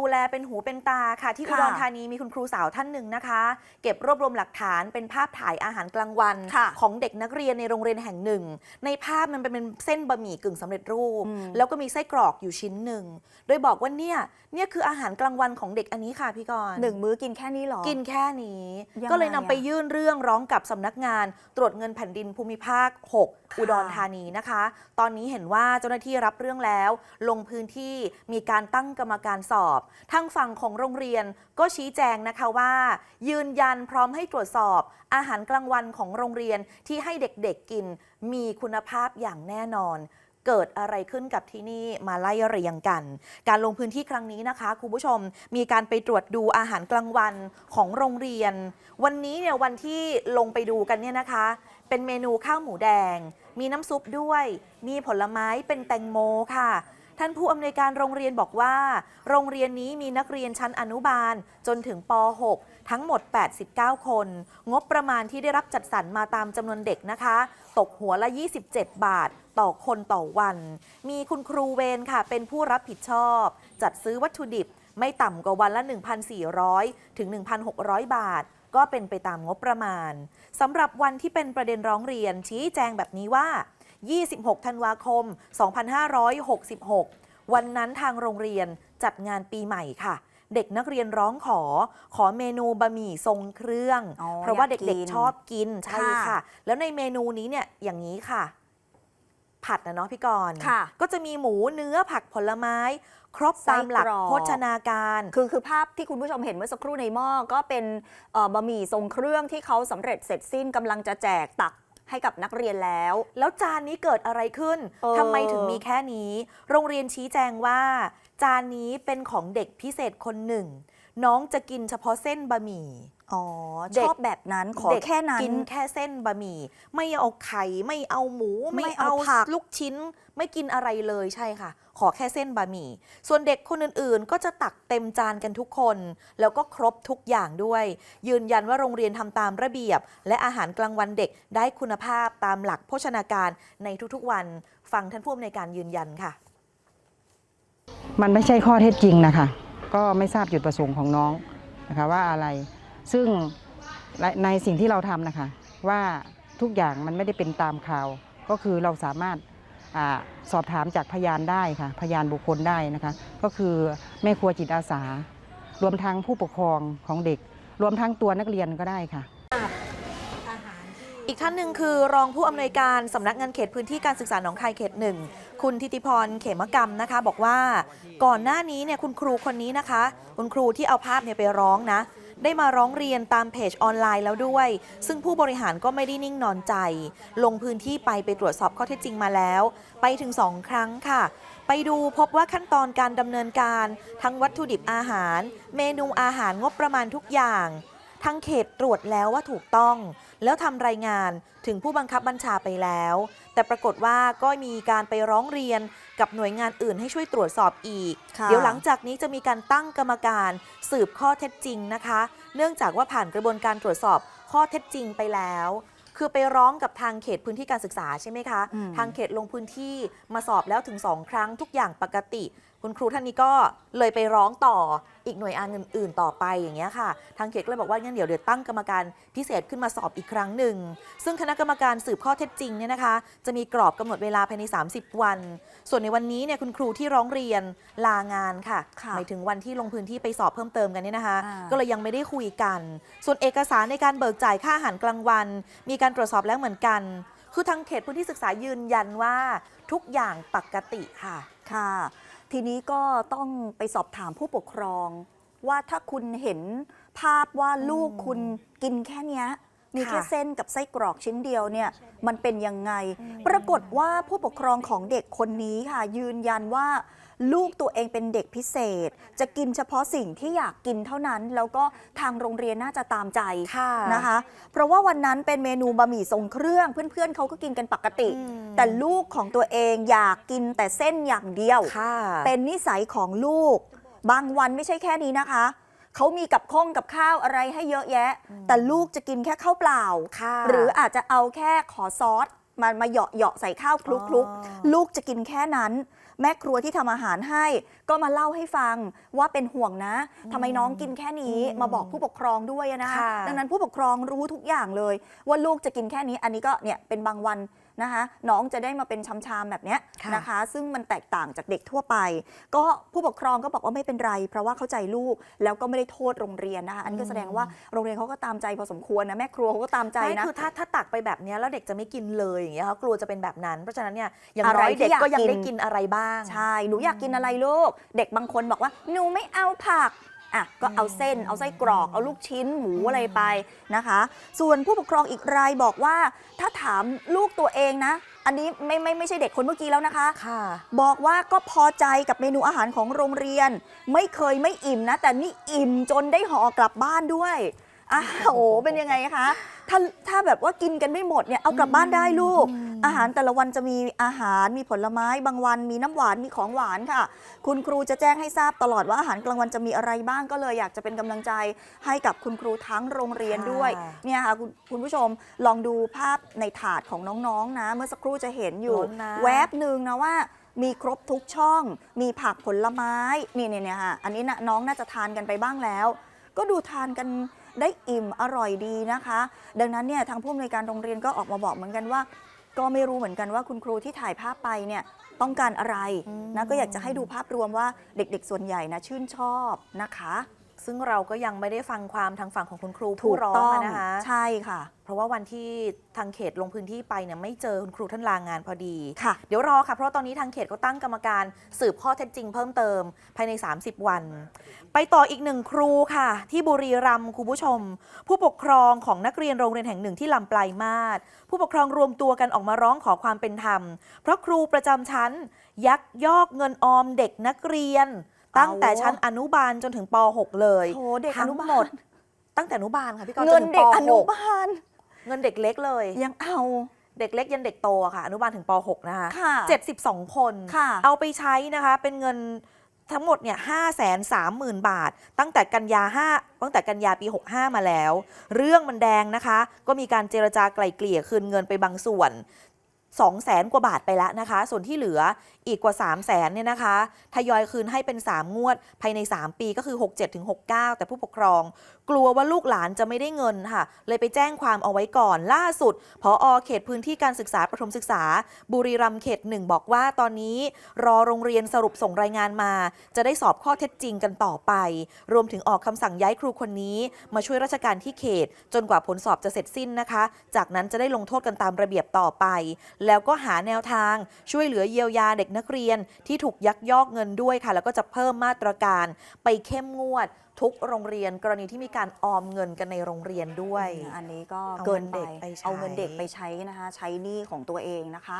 ดูแลเป็นหูเป็นตาค่ะ ที่ค่ะอุดรธานีมีคุณครูสาวท่านหนึ่งนะคะ เก็บรวบรวมหลักฐานเป็นภาพถ่ายอาหารกลางวันค่ะของเด็กนักเรียนในโรงเรียนแห่งหนึ่ง ในภาพมันเป็นเส้นบะหมี่กึ่งสำเร็จรูปอืมแล้วก็มีไส้กรอกอยู่ชิ้นหนึ่ง โดยบอกว่าเนี่ยเนี่ยคืออาหารกลางวันของเด็กอันนี้ค่ะพี่กรณ์หนึ่งมื้อกินแค่นี้เหรอกินแค่นี้ยังไงก็เลยนำไปอะยื่นเรื่องร้องกับสำนักงาน ตรวจเงินแผ่นดินภูมิภาค6ค่ะ อุดรธานีนะคะ ตอนนี้เห็นว่าเจ้าหน้าที่รับเรื่องแล้ว ลงพื้นที่มีการตั้งกรรมการสอบทางฝั่งของโรงเรียนก็ชี้แจงนะคะว่า ยืนยันพร้อมให้ตรวจสอบอาหารกลางวันของโรงเรียนที่ให้เด็กๆกินมีคุณภาพอย่างแน่นอนเกิดอะไรขึ้นกับที่นี่มาไล่เรียงกัน การลงพื้นที่ครั้งนี้นะคะ คุณผู้ชมมีการไปตรวจดูอาหารกลางวันของโรงเรียน วันนี้เนี่ยวันที่ลงไปดูกันเนี่ยนะคะ เป็นเมนูข้าวหมูแดง มีน้ำซุปด้วย มีผลไม้เป็นแตงโมค่ะ ท่านผู้อำนวยการโรงเรียนบอกว่า โรงเรียนนี้มีนักเรียนชั้นอนุบาลจนถึงป .6 ทั้งหมด 89 คน งบประมาณที่ได้รับจัดสรรมาตามจำนวนเด็กนะคะ ตกหัวละ 27 บาทต่อคนต่อวัน มีคุณครูเวรค่ะ เป็นผู้รับผิดชอบ จัดซื้อวัตถุดิบ ไม่ต่ำกว่าวันละ 1,400 ถึง 1,600 บาท ก็เป็นไปตามงบประมาณสำหรับวันที่เป็นประเด็นร้องเรียนชี้แจงแบบนี้ว่า 26 ธันวาคม 2566 วันนั้นทางโรงเรียนจัดงานปีใหม่ค่ะ เด็กนักเรียนร้องขอ ขอเมนูบะหมี่ทรงเครื่องอ๋อเพราะว่าอยากกิเด็กนๆชอบกินใช่ค่ะค่ะ แล้วในเมนูนี้เนี่ยอย่างนี้ค่ะผัดนะเนาะพี่กรณ์ค่ะก็จะมีหมูเนื้อผักผลไม้ ครบไส้ตามหลักกรอก โภชนาการ คือคือภาพที่คุณผู้ชมเห็นเมื่อสักครู่ในหม้อก็เป็นเอ่อบะหมี่ทรงเครื่องที่เขาสำเร็จเสร็จสิ้นกำลังจะแจกตักให้กับนักเรียนแล้ว แล้วจานนี้เกิดอะไรขึ้นเออ ทำไมถึงมีแค่นี้ โรงเรียนชี้แจงว่า จานนี้เป็นของเด็กพิเศษคนหนึ่ง น้องจะกินเฉพาะเส้นบะหมี่ อ๋อ เด็ชก อบแบบนั้นขอเด็กแค่นั้น กินแค่เส้นบะหมี่ ไม่เอาไข่ไม่เอาหมู ไม่ไม่เอาเอาผัก ลูกชิ้น ไม่กินอะไรเลยใช่ค่ะ ขอแค่เส้นบะหมี่ ส่วนเด็กคนอื่นๆ ก็จะตักเต็มจานกันทุกคน แล้วก็ครบทุกอย่างด้วย ยืนยันว่าโรงเรียนทำตามระเบียบ และอาหารกลางวันเด็กได้คุณภาพตามหลักโภชนาการในทุกๆวัน ฟังท่านผู้อำนวยการยืนยันค่ะ มันไม่ใช่ข้อเท็จจริงนะคะ ก็ไม่ทราบจุดประสงค์ของน้องนะคะว่าอะไร ซึ่งในสิ่งที่เราทำนะคะว่าทุกอย่างมันไม่ได้เป็นตามข่าว ก็คือเราสามารถอสอบถามจากพยานได้ค่ะ พยานบุคคลได้นะคะ ก็คือแม่ครัวจิตอาสา รวมทั้งผู้ปกครองของเด็ก รวมทั้งตัวนักเรียนก็ได้ค่ะอีกท่านหนึ่งคือรองผู้อำนวยการสำนักงานเขตพื้นที่การศึกษาหนองคายเขตหนึ่งคุณทิติพรเขมกรรมนะคะ บอกว่าก่อนหน้านี้เนี่ยคุณครูคนนี้นะคะ คุณครูที่เอาภาพเนี่ยไปร้องนะ ได้มาร้องเรียนตามเพจออนไลน์แล้วด้วย ซึ่งผู้บริหารก็ไม่ได้นิ่งนอนใจ ลงพื้นที่ไปไปตรวจสอบข้อเท็จจริงมาแล้ว ไปถึง 2 ครั้งค่ะ ไปดูพบว่าขั้นตอนการดำเนินการ ทั้งวัตถุดิบอาหาร เมนูอาหารงบประมาณทุกอย่าง ทางเขตตรวจแล้วว่าถูกต้อง แล้วทำรายงานถึงผู้บังคับบัญชาไปแล้ว แต่ปรากฏว่าก็มีการไปร้องเรียนกับหน่วยงานอื่นให้ช่วยตรวจสอบอีกค่ะเดี๋ยวหลังจากนี้จะมีการตั้งกรรมการสืบข้อเท็จจริงนะคะ เนื่องจากว่าผ่านกระบวนการตรวจสอบข้อเท็จจริงไปแล้วคือไปร้องกับทางเขตพื้นที่การศึกษาใช่ไหมคะอืมทางเขตลงพื้นที่มาสอบแล้วถึง2ครั้งทุกอย่างปกติ คุณครูท่านนี้ก็เลยไปร้องต่ออีกหน่วยงานอื่นๆต่อไปอย่างเงี้ยค่ะ ทางเขตก็เลยบอกว่างั้นเดี๋ยวเดี๋ยวตั้งกรรมการพิเศษขึ้นมาสอบอีกครั้งหนึ่ง ซึ่งคณะกรรมการสืบข้อเท็จจริงเนี่ยนะคะ จะมีกรอบกำหนดเวลาภายใน 30 วัน ส่วนในวันนี้เนี่ยคุณครูที่ร้องเรียนลางานค่ะค่ะหมายถึงวันที่ลงพื้นที่ไปสอบเพิ่มเติมกันเนี่ยนะคะอ่าก็เลยยังไม่ได้คุยกัน ส่วนเอกสารในการเบิกจ่ายค่าอาหารกลางวัน มีการตรวจสอบแล้วเหมือนกัน คือทางเขตพื้นที่ศึกษายืนยันว่าทุกอย่างปกติค่ะค่ะ ทีนี้ก็ต้องไปสอบถามผู้ปกครอง ว่าถ้าคุณเห็นภาพว่าลูกคุณกินแค่เนี้ย มีแค่ค่ะเส้นกับไส้กรอกชิ้นเดียวเนี่ยมันเป็นยังไงอืมปรากฏว่าผู้ปกครองของเด็กคนนี้ค่ะยืนยันว่า ลูกตัวเองเป็นเด็กพิเศษ จะกินเฉพาะสิ่งที่อยากกินเท่านั้น แล้วก็ทางโรงเรียนน่าจะตามใจค่ะนะคะ เพราะว่าวันนั้นเป็นเมนูบะหมี่ทรงเครื่องเพื่อนๆเขาก็กินกันปกติอืมแต่ลูกของตัวเองอยากกินแต่เส้นอย่างเดียวค่ะเป็นนิสัยของลูก บางวันไม่ใช่แค่นี้นะคะ เขามีกับข้องกับข้าวอะไรให้เยอะแยะ แต่ลูกจะกินแค่ข้าวเปล่า ค่ะหรืออาจจะเอาแค่ขอซอสมามาเหยาะเหยาะใส่ข้าวคลุกคลุกอ๋อลูกจะกินแค่นั้น แม่ครัวที่ทำอาหารให้ ก็มาเล่าให้ฟังว่าเป็นห่วงนะทำไมน้องกินแค่นี้อืมมาบอกผู้ปกครองด้วยนะค่ะ ดังนั้นผู้ปกครองรู้ทุกอย่างเลย ว่าลูกจะกินแค่นี้อันนี้ก็เนี่ยเป็นบางวัน นะคะ น้องจะได้มาเป็นชามๆแบบเนี้ยค่ะ นะคะ ซึ่งมันแตกต่างจากเด็กทั่วไป ก็ผู้ปกครองก็บอกว่าไม่เป็นไร เพราะว่าเข้าใจลูกแล้วก็ไม่ได้โทษโรงเรียนนะคะอันนี้ก็แสดงว่าโรงเรียนเขาก็ตามใจพอสมควรนะแม่ครัวเขาก็ตามใจไม่นะ คือถ้าถ้าตักไปแบบเนี้ยแล้วเด็กจะไม่กินเลยอย่างเงี้ยเขากลัวจะเป็นแบบนั้น เพราะฉะนั้นเนี่ยอย่างอะไรน้อยที่เด็กอยากก็ยังกิน ได้กินอะไรบ้าง ใช่ หนูอยากกินอะไรลูก เด็กบางคนบอกว่า หนูไม่เอาผัก อะก็เอาเส้น เอาไส้กรอก เอาลูกชิ้นหมูอะไรไปนะคะ ส่วนผู้ปกครองอีกรายบอกว่า ถ้าถามลูกตัวเองนะ อันนี้ไม่ไม่ไม่ใช่เด็กคนเมื่อกี้แล้วนะคะ ค่ะ บอกว่าก็พอใจกับเมนูอาหารของโรงเรียน ไม่เคยไม่อิ่มนะ แต่นี่อิ่มจนได้ห่อกลับบ้านด้วยอ้าวโอ้เป็นยังไงคะ ถ้าถ้าแบบว่ากินกันไม่หมดเนี่ยเอากลับบ้านได้ลูกอืมอาหารแต่ละวันจะมีอาหารมีผลไม้บางวัน มีน้ำหวานมีของหวานค่ะ คุณครูจะแจ้งให้ทราบตลอดว่าอาหารกลางวันจะมีอะไรบ้างก็เลยอยากจะเป็นกำลังใจให้กับคุณครูทั้งโรงเรียนด้วยค่ะ เนี่ยค่ะคุณคุณผู้ชมลองดูภาพในถาดของน้องๆนะ เมื่อสักครู่จะเห็นอยู่ ล้นนะ แวบหนึ่งนะว่ามีครบทุกช่อง มีผักผลไม้ นี่เนี่ยเนี่ยค่ะอันนี้นะน้องน่าจะทานกันไปบ้างแล้ว ก็ดูทานกันได้อิ่มอร่อยดีนะคะ ดังนั้นเนี่ยทางผู้อำนวยการโรงเรียนก็ออกมาบอกเหมือนกันว่า ก็ไม่รู้เหมือนกันว่าคุณครูที่ถ่ายภาพไปเนี่ยต้องการอะไรนะก็อยากจะให้ดูภาพรวมว่าเด็กๆ ส่วนใหญ่นะชื่นชอบนะคะ ซึ่งเราก็ยังไม่ได้ฟังความทางฝั่งของคุณครูถูผู้กร้องต้องอะนะคะ ใช่ค่ะ เพราะว่าวันที่ทางเขตลงพื้นที่ไปเนี่ยไม่เจอคุณครูท่านลางงานพอดี ค่ะ เดี๋ยวรอค่ะ เพราะว่าตอนนี้ทางเขตก็ตั้งกรรมการสืบข้อเท็จจริงเพิ่มเติมภายใน 30 วัน ไปต่ออีกหนึ่งครูค่ะ ที่บุรีรัมย์คุณผู้ชม ผู้ปกครองของนักเรียนโรงเรียนแห่งหนึ่งที่ลำปลายมาศผู้ปกครองรวมตัวกันออกมาร้องขอความเป็นธรรม เพราะครูประจำชั้น ยักยอกเงินออมเด็กนักเรียน ตั้งแต่ชั้นอนุบาลจนถึงป .6 เลยโถเด็กอทั้นุงบาลหมดตั้งแต่อนุบาลค่ะพี่กอล์ฟเงินจถึเด็กปอนุหบาลเงินเด็กเล็กเลย ยังเอา เด็กเล็กยันเด็กโตอะค่ะ อนุบาลถึงป .6 นะคะค่ะ72 คน ค่ะเอาไปใช้นะคะ เป็นเงินทั้งหมดเนี่ย5 3 0 0 0 0บาท ตั้งแต่กันยา5ตั้งแต่กันยาปี 65 มาแล้ว เรื่องมันแดงนะคะ ก็มีการเจรจาไกล่เกลี่ยคืนเงินไปบางส่วน 2แสนกว่าบาทไปแล้วนะคะ ส่วนที่เหลืออีกกว่า 3 0 0แสนเนี่ยนะคะ ทยอยคืนให้เป็น 3 งวดภายใน 3 ปีก็คือ 67ถึง69 แต่ผู้ปกครอง กลัวว่าลูกหลานจะไม่ได้เงินค่ะ เลยไปแจ้งความเอาไว้ก่อนล่าสุดพอเขตพื้นที่การศึกษาประถมศึกษา บุรีรัมย์เขตหนึ่งบอกว่าตอนนี้รอโรงเรียนสรุปส่งรายงานมา จะได้สอบข้อเท็จจริงกันต่อไป รวมถึงออกคำสั่งย้ายครูคนนี้ มาช่วยราชการที่เขต จนกว่าผลสอบจะเสร็จสิ้นนะคะ จากนั้นจะได้ลงโทษกันตามระเบียบต่อไปแล้วก็หาแนวทางช่วยเหลือเยียวยาเด็กนักเรียนที่ถูกยักยอกเงินด้วยค่ะ แล้วก็จะเพิ่มมาตรการไปเข้มงวดทุกโรงเรียนกรณีที่มีการออมเงินกันในโรงเรียนด้วย อันนี้ก็เอาเกินเงินไปเด็กไปใช้เอาเงินเด็กไปใช้นะคะ ใช้หนี้ของตัวเองนะคะ